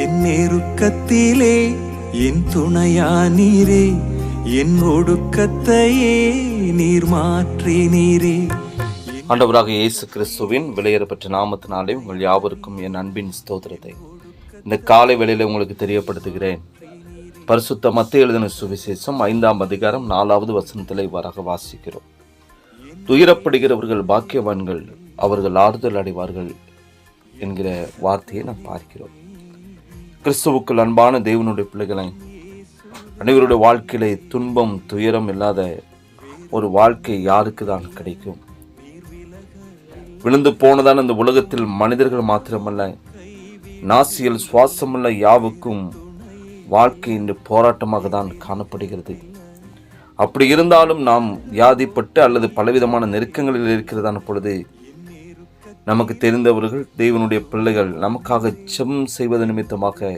என் நெருக்கத்திலே என் துணையா நீரே என் ஒடுக்கத்தையே நீர் மாற்றி நீரே. ஆண்டவராக இயேசு கிறிஸ்துவின் விலையேறப்பட்ட நாமத்தினாலே உங்கள் யாவருக்கும் என் அன்பின் ஸ்தோத்திரத்தை. இந்த காலை வேளையில் உங்களுக்கு தெரியப்படுத்துகிறேன். பரிசுத்த மத்திய எழுதின சுவிசேஷம் ஐந்தாம் அதிகாரம் நாலாவது வசனத்திலே வராக வாசிக்கிறோம். துயரப்படுகிறவர்கள் பாக்கியவான்கள் அவர்கள் ஆறுதல் அடைவார்கள் என்கிற வார்த்தையை நாம் பார்க்கிறோம். கிறிஸ்துவுக்குள் அன்பான தேவனுடைய பிள்ளைகளை அனைவருடைய வாழ்க்கையிலே துன்பம் துயரம் இல்லாத ஒரு வாழ்க்கை யாருக்கு தான் கிடைக்கும்? விழுந்து போனதான் இந்த உலகத்தில் மனிதர்கள் மாத்திரமல்ல நாசியில் சுவாசமுள்ள யாவுக்கும் வாழ்க்கை இன்று போராட்டமாக தான் காணப்படுகிறது. அப்படி இருந்தாலும் நாம் வியாதிப்பட்டு அல்லது பலவிதமான நெருக்கங்களில் இருக்கிறதான பொழுது நமக்கு தெரிந்தவர்கள் தேவனுடைய பிள்ளைகள் நமக்காக ஜெபம் செய்வது நிமித்தமாக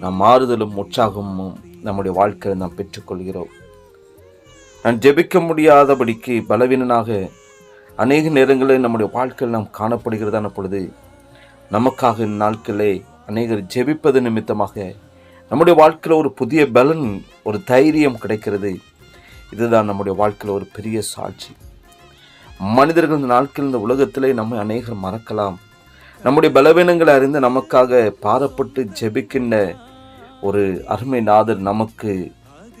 நாம் மாறுதலும் உற்சாகமும் நம்முடைய வாழ்க்கையில் நாம் பெற்றுக்கொள்கிறோம். நான் ஜெபிக்க முடியாதபடிக்கு பலவீனனாக அநேக நேரங்களில் நம்முடைய வாழ்க்கையில் நாம் காணப்படுகிறதான பொழுது நமக்காக நாட்களே அநேகர் ஜெபிப்பது நிமித்தமாக நம்முடைய வாழ்க்கையில் ஒரு புதிய பலன் ஒரு தைரியம் கிடைக்கிறது. இதுதான் நம்முடைய வாழ்க்கையில் ஒரு பெரிய சாட்சி. மனிதர்கள் இந்த நாட்கள் இந்த உலகத்திலே நம்மை அநேகர் மறக்கலாம். நம்முடைய பலவீனங்களை அறிந்து நமக்காக பாரப்பட்டு ஜெபிக்கின்ற ஒரு அருமை நாதர் நமக்கு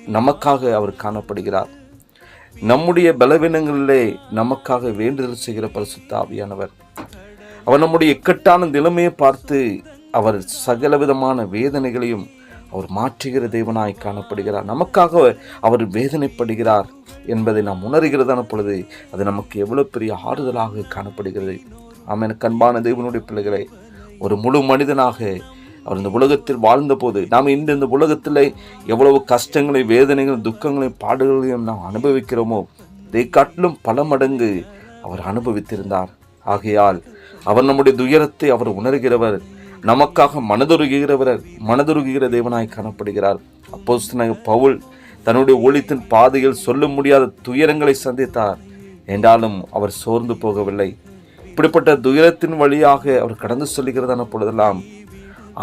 நமக்காக அவர் காணப்படுகிறார். நம்முடைய பலவீனங்களிலே நமக்காக வேண்டுதல் செய்கிற பரிசுத்த ஆவியானவர். அவர் நம்முடைய இக்கட்டான நிலைமையை பார்த்து அவர் சகலவிதமான வேதனைகளையும் அவர் மாற்றுகிற தேவனாய் காணப்படுகிறார். நமக்காக அவர் வேதனைப்படுகிறார். என்பதை நாம் உணர்கிறதான பொழுது அது நமக்கு எவ்வளவு பெரிய ஆறுதலாக காணப்படுகிறது. ஆம் எனக்கு அன்பான தெய்வனுடைய பிள்ளைகளை ஒரு முழு மனிதனாக அவர் இந்த உலகத்தில் வாழ்ந்தபோது நாம் இன்று இந்த உலகத்தில் எவ்வளவு கஷ்டங்களை வேதனைகள் துக்கங்களையும் பாடுகளையும் நாம் அனுபவிக்கிறோமோ இதை காட்டிலும் பல மடங்கு அவர் அனுபவித்திருந்தார். ஆகையால் அவர் நம்முடைய துயரத்தை அவர் உணர்கிறவர் நமக்காக மனதுருகிறவர் மனதுருகிற தேவனாய் காணப்படுகிறார். அப்போ பவுல் தன்னுடைய ஒளித்தின் பாதையில் சொல்ல முடியாத துயரங்களை சந்தித்தார். என்றாலும் அவர் சோர்ந்து போகவில்லை. இப்படிப்பட்ட துயரத்தின் வழியாக அவர் கடந்து செல்கிறதான பொழுதெல்லாம்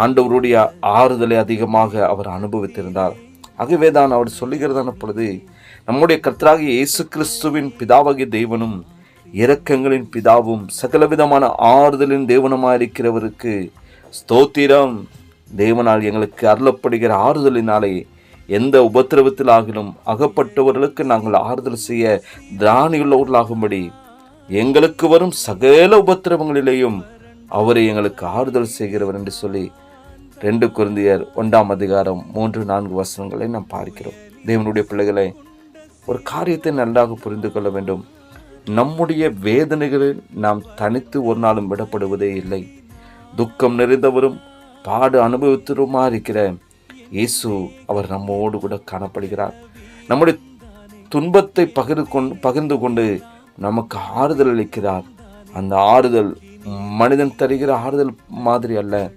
ஆண்டவருடைய ஆறுதலை அதிகமாக அவர் அனுபவித்திருந்தார். ஆகவே தான் அவர் சொல்லுகிறதான பொழுது நம்முடைய கர்த்தராக இயேசு கிறிஸ்துவின் பிதாவாகிய தெய்வனும் இரக்கங்களின் பிதாவும் சகலவிதமான ஆறுதலின் தேவனுமாயிருக்கிறவருக்கு ஸ்தோத்திரம். தேவனால் எங்களுக்கு அருளப்படுகிற ஆறுதலினாலே எந்த உபத்திரவத்திலாகிலும் அகப்பட்டவர்களுக்கு நாங்கள் ஆறுதல் செய்ய திராணியுள்ளவர்களாகும்படி எங்களுக்கு வரும் சகல உபத்திரவங்களிலேயும் அவரை எங்களுக்கு ஆறுதல் செய்கிறவர் என்று சொல்லி ரெண்டு குருந்தியர் ஒன்றாம் அதிகாரம் மூன்று நான்கு வசனங்களை நாம் பார்க்கிறோம். தேவனுடைய பிள்ளைகளை ஒரு காரியத்தை நன்றாக புரிந்து கொள்ள வேண்டும். நம்முடைய வேதனைகளில் நாம் தனித்து ஒரு நாளும் விடப்படுவதே இல்லை. துக்கம் நிறைந்தவரும் பாடு அனுபவித்தருமா இருக்கிற இயேசு அவர் நம்மோடு கூட காணப்படுகிறார். நம்முடைய துன்பத்தை பகிர்ந்து கொண்டு பகிர்ந்து கொண்டு நமக்கு ஆறுதல் அளிக்கிறார். அந்த ஆறுதல் மனிதன் தருகிற ஆறுதல் மாதிரி அல்ல.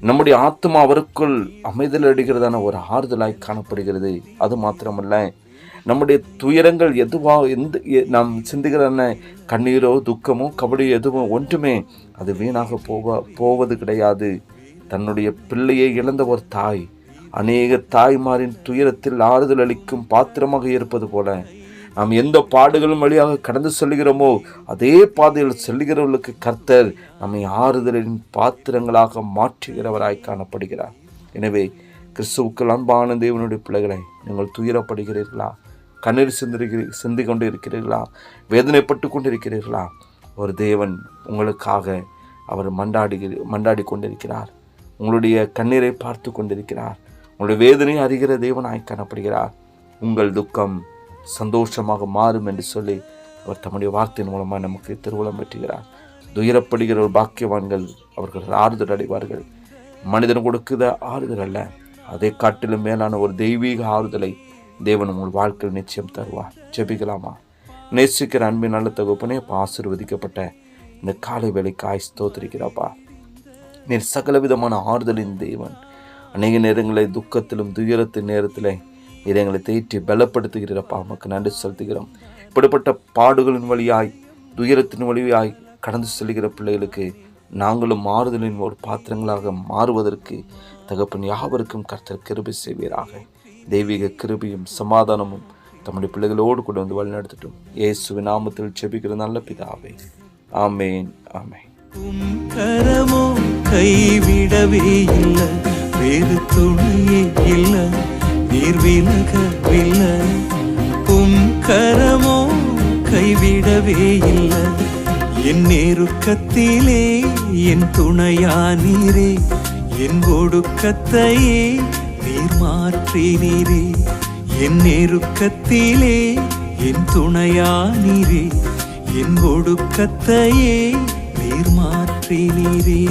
நம்முடைய ஆத்மா அவருக்குள் அமைதல் அடிகிறதான ஒரு ஆறுதலாய் காணப்படுகிறது. அது மாத்திரமல்ல நம்முடைய துயரங்கள் எதுவாக எந்த எ- நாம் சிந்துகிற கண்ணீரோ துக்கமோ கபடி எதுவும் ஒன்றுமே அது வீணாக போக போவது கிடையாது. தன்னுடைய பிள்ளையை இழந்த ஒரு தாய் அநேக தாய்மாரின் துயரத்தில் ஆறுதல் அளிக்கும் பாத்திரமாக இருப்பது போல. நாம் எந்த பாடுகளும் வழியாக கடந்து செல்கிறோமோ அதே பாதையில் செல்கிறவர்களுக்கு கர்த்தர் நம்மை ஆறுதலின் பாத்திரங்களாக மாற்றுகிறவராய் காணப்படுகிறார். எனவே கிறிஸ்துவுக்கு அன்பான தேவனுடைய பிள்ளைகளை நீங்கள் துயரப்படுகிறீர்களா? கண்ணீர் சிந்திருக்கிறீ சிந்தி கொண்டு இருக்கிறீர்களா வேதனைப்பட்டு கொண்டு இருக்கிறீர்களா ஒரு தேவன் உங்களுக்காக அவர் மண்டாடி மண்டாடி கொண்டிருக்கிறார். உங்களுடைய கண்ணீரை பார்த்து கொண்டிருக்கிறார். உங்களுடைய வேதனை அறிகிற தேவனாய் காணப்படுகிறார். உங்கள் துக்கம் சந்தோஷமாக மாறும் என்று சொல்லி அவர் தம்முடைய வார்த்தையின் மூலமாக நமக்கு திருவுளம் பெற்றுகிறார். துயரப்படுகிற ஒரு பாக்கியவான்கள் அவர்கள் ஆறுதல் அடைவார்கள். மனிதன் கொடுக்குத ஆறுதல் அல்ல. அதை காட்டிலும் மேலான ஒரு தெய்வீக ஆறுதலை தேவன் உங்கள் வாழ்க்கையில் நிச்சயம் தருவார். ஜெபிக்கலாமா? நேசிக்கிற அன்பின் நல்ல தகுப்பனே ஆசிர்வதிக்கப்பட்ட இந்த காலை வேலைக்காய் ஸ்தோத்திரிக்கிறாப்பா நீர் சகலவிதமான ஆறுதலின் தேவன். அநேக நேரங்களில் துக்கத்திலும் துயரத்தின் நேரத்தில் நீர் எங்களை தேற்றி பலப்படுத்துகிறப்பா உமக்கு நன்றி செலுத்துகிறோம். இப்படிப்பட்ட பாடுகளின் வழியாய் துயரத்தின் வழியாய் கடந்து செல்கிற பிள்ளைகளுக்கு நாங்களும் மாறுதலின் ஒரு பாத்திரங்களாக மாறுவதற்கு தகப்பன் யாவருக்கும் கர்த்தர் கிருபி செய்வீராக. தெய்வீக கிருபியும் சமாதானமும் தம்முடைய பிள்ளைகளோடு கூட வந்து வழிநடத்தட்டும். இயேசுவின் நாமத்தில் செபிக்கிற நல்ல பிதாவே. ஆமேன் ஆமேன். உம் கரமோ கைவிடவே இல்லை. வேறு துணையே இல்ல நீர் விலகவில்லை. உம் கரமோ கைவிடவே இல்லை. என் நெருக்கத்திலே என் துணையா நீரே. என் ஒடுக்கத்தையே நீர் மாற்றினீரே. என் நெருக்கத்திலே என் துணையா நீரே. என் ஒடுக்கத்தையே நீர் மாற்றினீரே.